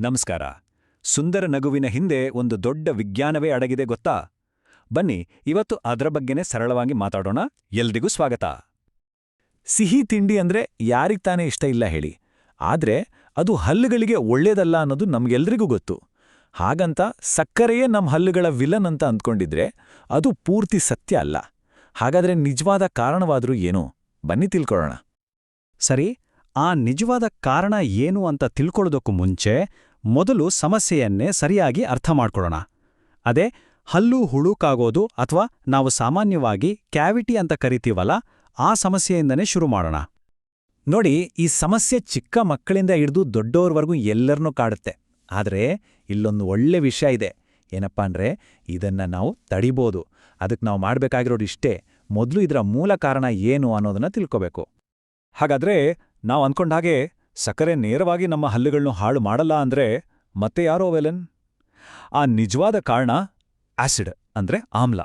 ನಮಸ್ಕಾರ. ಸುಂದರ ನಗುವಿನ ಹಿಂದೆ ಒಂದು ದೊಡ್ಡ ವಿಜ್ಞಾನವೇ ಅಡಗಿದೆ ಗೊತ್ತಾ? ಬನ್ನಿ, ಇವತ್ತು ಅದರ ಬಗ್ಗೆನೇ ಸರಳವಾಗಿ ಮಾತಾಡೋಣ. ಎಲ್ರಿಗೂ ಸ್ವಾಗತ. ಸಿಹಿ ತಿಂಡಿ ಅಂದ್ರೆ ಯಾರಿಗ್ ತಾನೇ ಇಷ್ಟ ಇಲ್ಲ ಹೇಳಿ. ಆದ್ರೆ ಅದು ಹಲ್ಲುಗಳಿಗೆ ಒಳ್ಳೇದಲ್ಲ ಅನ್ನೋದು ನಮ್ಗೆಲ್ರಿಗೂ ಗೊತ್ತು. ಹಾಗಂತ ಸಕ್ಕರೆಯೇ ನಮ್ಮ ಹಲ್ಲುಗಳ ವಿಲನ್ ಅಂತ ಅಂದ್ಕೊಂಡಿದ್ರೆ ಅದು ಪೂರ್ತಿ ಸತ್ಯ ಅಲ್ಲ. ಹಾಗಾದ್ರೆ ನಿಜವಾದ ಕಾರಣವಾದರೂ ಏನು? ಬನ್ನಿ ತಿಳ್ಕೊಳ್ಳೋಣ. ಸರಿ, ಆ ನಿಜವಾದ ಕಾರಣ ಏನು ಅಂತ ತಿಳ್ಕೊಳ್ಳೋದಕ್ಕೂ ಮುಂಚೆ ಮೊದಲು ಸಮಸ್ಯೆಯನ್ನೇ ಸರಿಯಾಗಿ ಅರ್ಥ ಮಾಡ್ಕೊಳ್ಳೋಣ. ಅದೇ, ಹಲ್ಲು ಹುಳುಕಾಗೋದು ಅಥವಾ ನಾವು ಸಾಮಾನ್ಯವಾಗಿ ಕ್ಯಾವಿಟಿ ಅಂತ ಕರಿತೀವಲ್ಲ, ಆ ಸಮಸ್ಯೆಯಿಂದನೇ ಶುರು ಮಾಡೋಣ. ನೋಡಿ, ಈ ಸಮಸ್ಯೆ ಚಿಕ್ಕ ಮಕ್ಕಳಿಂದ ಹಿಡಿದು ದೊಡ್ಡೋರ್ವರೆಗೂ ಎಲ್ಲರನ್ನೂ ಕಾಡುತ್ತೆ. ಆದ್ರೆ, ಇಲ್ಲೊಂದು ಒಳ್ಳೆ ವಿಷಯ ಇದೆ. ಏನಪ್ಪ ಅಂದರೆ, ಇದನ್ನ ನಾವು ತಡಿಬೋದು. ಅದಕ್ಕೆ ನಾವು ಮಾಡಬೇಕಾಗಿರೋದು ಇಷ್ಟೇ. ಮೊದಲು ಇದರ ಮೂಲ ಕಾರಣ ಏನು ಅನ್ನೋದನ್ನ ತಿಳ್ಕೋಬೇಕು. ಹಾಗಾದ್ರೆ, ನಾವು ಅಂದ್ಕೊಂಡಾಗೆ ಸಕ್ಕರೆ ನೇರವಾಗಿ ನಮ್ಮ ಹಲ್ಲುಗಳನ್ನು ಹಾಳು ಮಾಡಲ್ಲ ಅಂದ್ರೆ ಮತ್ತೆ ಯಾರೋ ವೆಲನ್ ಆ ನಿಜವಾದ ಕಾರಣ ಆಸಿಡ್, ಅಂದ್ರೆ ಆಮ್ಲ.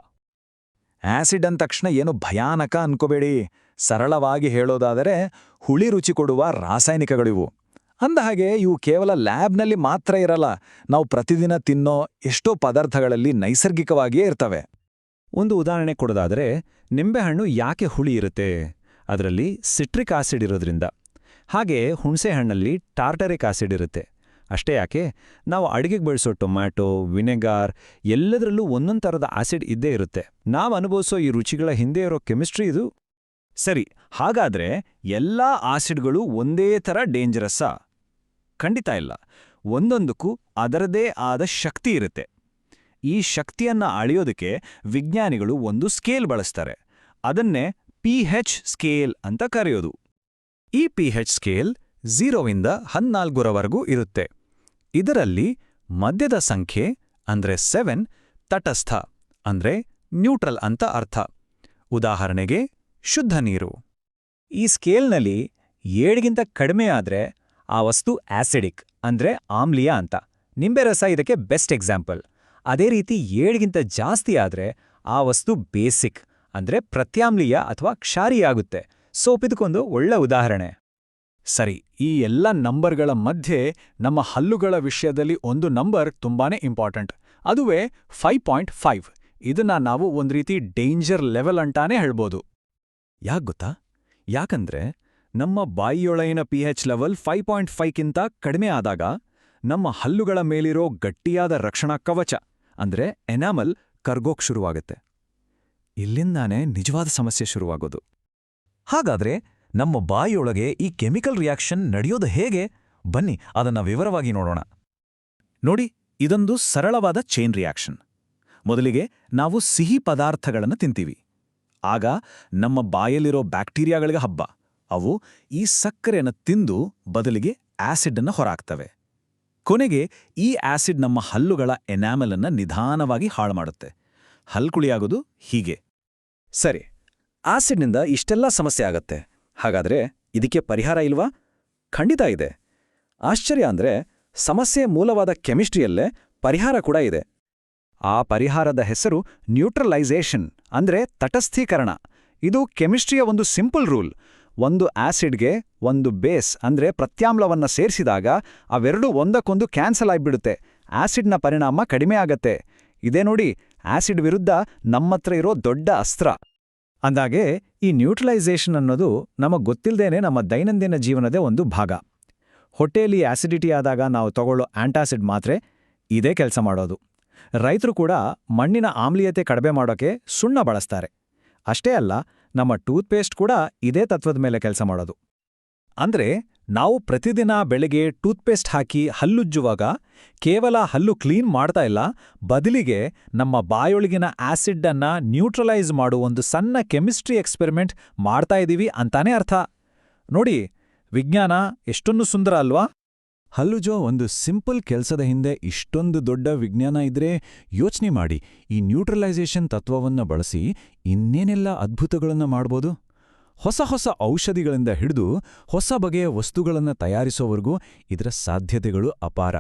ಆಸಿಡ್ ಅಂದ ತಕ್ಷಣ ಏನು ಭಯಾನಕ ಅನ್ಕೋಬೇಡಿ. ಸರಳವಾಗಿ ಹೇಳೋದಾದರೆ ಹುಳಿ ರುಚಿ ಕೊಡುವ ರಾಸಾಯನಿಕಗಳಿವು ಅಂದಹಾಗೆ ಇವು ಕೇವಲ ಲ್ಯಾಬ್ನಲ್ಲಿ ಮಾತ್ರ ಇರಲ್ಲ, ನಾವು ಪ್ರತಿದಿನ ತಿನ್ನೋ ಎಷ್ಟೋ ಪದಾರ್ಥಗಳಲ್ಲಿ ನೈಸರ್ಗಿಕವಾಗಿಯೇ ಇರ್ತವೆ. ಒಂದು ಉದಾಹರಣೆ ಕೊಡೋದಾದರೆ ನಿಂಬೆಹಣ್ಣು ಯಾಕೆ ಹುಳಿ ಇರುತ್ತೆ? ಅದರಲ್ಲಿ ಸಿಟ್ರಿಕ್ ಆಸಿಡ್ ಇರೋದ್ರಿಂದ. ಹಾಗೆ ಹುಣಸೆಹಣ್ಣಲ್ಲಿ ಟಾರ್ಟರಿಕ್ ಆಸಿಡ್ ಇರುತ್ತೆ. ಅಷ್ಟೇ ಯಾಕೆ, ನಾವು ಅಡುಗೆಗೆ ಬಳಸೋ ಟೊಮ್ಯಾಟೊ, ವಿನೆಗಾರ್ ಎಲ್ಲದರಲ್ಲೂ ಒಂದೊಂದು ಥರದ ಆಸಿಡ್ ಇದ್ದೇ ಇರುತ್ತೆ. ನಾವು ಅನುಭವಿಸೋ ಈ ರುಚಿಗಳ ಹಿಂದೆ ಇರೋ ಕೆಮಿಸ್ಟ್ರಿ ಇದು. ಸರಿ, ಹಾಗಾದ್ರೆ ಎಲ್ಲಾ ಆಸಿಡ್ಗಳು ಒಂದೇ ಥರ ಡೇಂಜರಸ್ಸಾ? ಖಂಡಿತ ಇಲ್ಲ. ಒಂದೊಂದಕ್ಕೂ ಅದರದೇ ಆದ ಶಕ್ತಿ ಇರುತ್ತೆ. ಈ ಶಕ್ತಿಯನ್ನ ಅಳೆಯೋದಕ್ಕೆ ವಿಜ್ಞಾನಿಗಳು ಒಂದು ಸ್ಕೇಲ್ ಬಳಸ್ತಾರೆ. ಅದನ್ನೇ ಪಿ ಸ್ಕೇಲ್ ಅಂತ ಕರೆಯೋದು. ಈ ಪಿ ಹೆಚ್ ಸ್ಕೇಲ್ ಝೀರೋವಿಂದ ಹದಿನಾಲ್ಕರವರೆಗೂ ಇರುತ್ತೆ. ಇದರಲ್ಲಿ ಮಧ್ಯದ ಸಂಖ್ಯೆ ಅಂದ್ರೆ ಸೆವೆನ್ ತಟಸ್ಥ ಅಂದ್ರೆ ನ್ಯೂಟ್ರಲ್ ಅಂತ ಅರ್ಥ. ಉದಾಹರಣೆಗೆ ಶುದ್ಧ ನೀರು. ಈ ಸ್ಕೇಲ್ನಲ್ಲಿ ಏಳಿಗಿಂತ ಕಡಿಮೆ ಆದ್ರೆ ಆ ವಸ್ತು ಆಸಿಡಿಕ್ ಅಂದ್ರೆ ಆಮ್ಲೀಯ ಅಂತ. ನಿಂಬೆ ರಸ ಇದಕ್ಕೆ ಬೆಸ್ಟ್ ಎಕ್ಸಾಂಪಲ್. ಅದೇ ರೀತಿ ಏಳಿಗಿಂತ ಜಾಸ್ತಿ ಆದ್ರೆ ಆ ವಸ್ತು ಬೇಸಿಕ್ ಅಂದ್ರೆ ಪ್ರತ್ಯಾಮ್ಲೀಯ ಅಥವಾ ಕ್ಷಾರಿಯಾಗುತ್ತೆ ಸೋಪಿದಕ್ಕೊಂದು ಒಳ್ಳೆ ಉದಾಹರಣೆ. ಸರಿ, ಈ ಎಲ್ಲ ನಂಬರ್ಗಳ ಮಧ್ಯೆ ನಮ್ಮ ಹಲ್ಲುಗಳ ವಿಷಯದಲ್ಲಿ ಒಂದು ನಂಬರ್ ತುಂಬಾನೇ ಇಂಪಾರ್ಟೆಂಟ್. ಅದುವೇ ಫೈವ್ ಪಾಯಿಂಟ್ ಫೈವ್. ಇದನ್ನ ನಾವು ಒಂದ್ ರೀತಿ ಡೇಂಜರ್ ಲೆವೆಲ್ ಅಂತಾನೇ ಹೇಳ್ಬೋದು. ಯಾಕ್ ಗೊತ್ತಾ? ಯಾಕಂದ್ರೆ ನಮ್ಮ ಬಾಯಿಯೊಳಗಿನ P H level five point ಫೈವ್ಕ್ಕಿಂತ ಕಡಿಮೆ ಆದಾಗ ನಮ್ಮ ಹಲ್ಲುಗಳ ಮೇಲಿರೋ ಗಟ್ಟಿಯಾದ ರಕ್ಷಣಾ ಕವಚ, ಅಂದ್ರೆ ಎನಾಮಲ್ ಕರ್ಗೋಕ್ ಶುರುವಾಗುತ್ತೆ. ಇಲ್ಲಿಂದಾನೇ ನಿಜವಾದ ಸಮಸ್ಯೆ ಶುರುವಾಗೋದು. ಹಾಗಾದ್ರೆ ನಮ್ಮ ಬಾಯಿಯೊಳಗೆ ಈ ಕೆಮಿಕಲ್ ರಿಯಾಕ್ಷನ್ ನಡೆಯೋದು ಹೇಗೆ? ಬನ್ನಿ, ಅದನ್ನ ವಿವರವಾಗಿ ನೋಡೋಣ. ನೋಡಿ, ಇದೊಂದು ಸರಳವಾದ ಚೈನ್ ರಿಯಾಕ್ಷನ್. ಮೊದಲಿಗೆ ನಾವು ಸಿಹಿ ಪದಾರ್ಥಗಳನ್ನು ತಿಂತೀವಿ. ಆಗ ನಮ್ಮ ಬಾಯಲ್ಲಿರೋ ಬ್ಯಾಕ್ಟೀರಿಯಾಗಳಿಗೆ ಹಬ್ಬ. ಅವು ಈ ಸಕ್ಕರೆಯನ್ನು ತಿಂದು ಬದಲಿಗೆ ಆಸಿಡನ್ನು ಹೊರಾಕ್ತವೆ ಕೊನೆಗೆ ಈ ಆಸಿಡ್ ನಮ್ಮ ಹಲ್ಲುಗಳ ಎನಾಮಲನ್ನ ನಿಧಾನವಾಗಿ ಹಾಳು ಮಾಡುತ್ತೆ. ಹಲ್ಕುಳಿಯಾಗೋದು ಹೀಗೆ. ಸರಿ ಆಸಿಡ್ನಿಂದ ಇಷ್ಟೆಲ್ಲ ಸಮಸ್ಯೆ ಆಗತ್ತೆ. ಹಾಗಾದ್ರೆ ಇದಕ್ಕೆ ಪರಿಹಾರ ಇಲ್ವಾ? ಖಂಡಿತ ಇದೆ. ಆಶ್ಚರ್ಯ ಅಂದ್ರೆ ಸಮಸ್ಯೆ ಮೂಲವಾದ ಕೆಮಿಸ್ಟ್ರಿಯಲ್ಲೇ ಪರಿಹಾರ ಕೂಡ ಇದೆ. ಆ ಪರಿಹಾರದ ಹೆಸರು ನ್ಯೂಟ್ರಲೈಸೇಷನ್ ಅಂದ್ರೆ ತಟಸ್ಥೀಕರಣ. ಇದು ಕೆಮಿಸ್ಟ್ರಿಯ ಒಂದು ಸಿಂಪಲ್ ರೂಲ್. ಒಂದು ಆಸಿಡ್ಗೆ ಒಂದು ಬೇಸ್ ಅಂದ್ರೆ ಪ್ರತ್ಯಾಮ್ಲವನ್ನ ಸೇರಿಸಿದಾಗ ಅವೆರಡೂ ಒಂದಕ್ಕೊಂದು ಕ್ಯಾನ್ಸಲ್ ಆಗಿಬಿಡುತ್ತೆ. ಆಸಿಡ್ನ ಪರಿಣಾಮ ಕಡಿಮೆ ಆಗತ್ತೆ. ಇದೇ ನೋಡಿ, ಆಸಿಡ್ ವಿರುದ್ಧ ನಮ್ಮತ್ರ ಇರೋ ದೊಡ್ಡ ಅಸ್ತ್ರ. ಅಂದಾಗೆ ಈ ನ್ಯೂಟ್ರಲೈಸೇಷನ್ ಅನ್ನೋದು ನಮಗೆ ಗೊತ್ತಿಲ್ಲದೇನೆ ನಮ್ಮ ದೈನಂದಿನ ಜೀವನದ ಒಂದು ಭಾಗ. ಹೊಟ್ಟೆಯಲ್ಲಿ ಆಸಿಡಿಟಿ ಆದಾಗ ನಾವು ತಗೊಳ್ಳೋ ಆಂಟಾಸಿಡ್ ಮಾತ್ರೆ ಇದೇ ಕೆಲಸ ಮಾಡೋದು. ರೈತರು ಕೂಡ ಮಣ್ಣಿನ ಆಮ್ಲೀಯತೆ ಕಡಿಮೆ ಮಾಡೋಕೆ ಸುಣ್ಣ ಬಳಸ್ತಾರೆ. ಅಷ್ಟೇ ಅಲ್ಲ, ನಮ್ಮ ಟೂತ್ಪೇಸ್ಟ್ ಕೂಡ ಇದೇ ತತ್ವದ ಮೇಲೆ ಕೆಲಸ ಮಾಡೋದು. ಅಂದ್ರೆ ನಾವು ಪ್ರತಿದಿನ ಬೆಳಗ್ಗೆ ಟೂತ್ಪೇಸ್ಟ್ ಹಾಕಿ ಹಲ್ಲುಜ್ಜುವಾಗ ಕೇವಲ ಹಲ್ಲು ಕ್ಲೀನ್ ಮಾಡ್ತಾ ಇಲ್ಲ, ಬದಲಿಗೆ ನಮ್ಮ ಬಾಯೊಳಗಿನ ಆಸಿಡ್ ನ್ಯೂಟ್ರಲೈಸ್ ಮಾಡುವ ಒಂದು ಸಣ್ಣ ಕೆಮಿಸ್ಟ್ರಿ ಎಕ್ಸ್ಪೆರಿಮೆಂಟ್ ಮಾಡ್ತಾ ಇದೀವಿ ಅಂತಾನೆ ಅರ್ಥ. ನೋಡಿ, ವಿಜ್ಞಾನ ಎಷ್ಟೊಂದು ಸುಂದರ ಅಲ್ವಾ? ಹಲ್ಲುಜೋ ಒಂದು ಸಿಂಪಲ್ ಕೆಲಸದ ಹಿಂದೆ ಇಷ್ಟೊಂದು ದೊಡ್ಡ ವಿಜ್ಞಾನ ಇದ್ರೆ ಯೋಚನೆ ಮಾಡಿ ಈ ನ್ಯೂಟ್ರಲೈಸೇಷನ್ ತತ್ವವನ್ನು ಬಳಸಿ ಇನ್ನೇನೆಲ್ಲ ಅದ್ಭುತಗಳನ್ನು ಮಾಡ್ಬೋದು? ಹೊಸ ಹೊಸ ಔಷಧಿಗಳಿಂದ ಹಿಡಿದು ಹೊಸ ಬಗೆಯ ವಸ್ತುಗಳನ್ನು ತಯಾರಿಸೋವರೆಗೂ ಇದರ ಸಾಧ್ಯತೆಗಳು ಅಪಾರ.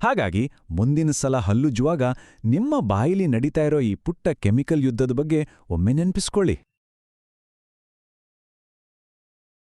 ಹಾಗಾಗಿ ಮುಂದಿನ ಸಲ ಹಲ್ಲುಜ್ಜುವಾಗ ನಿಮ್ಮ ಬಾಯಿಲಿ ನಡೀತಾ ಇರೋ ಈ ಪುಟ್ಟ ಕೆಮಿಕಲ್ ಯುದ್ಧದ ಬಗ್ಗೆ ಒಮ್ಮೆ ನೆನ್ಪಿಸ್ಕೊಳ್ಳಿ.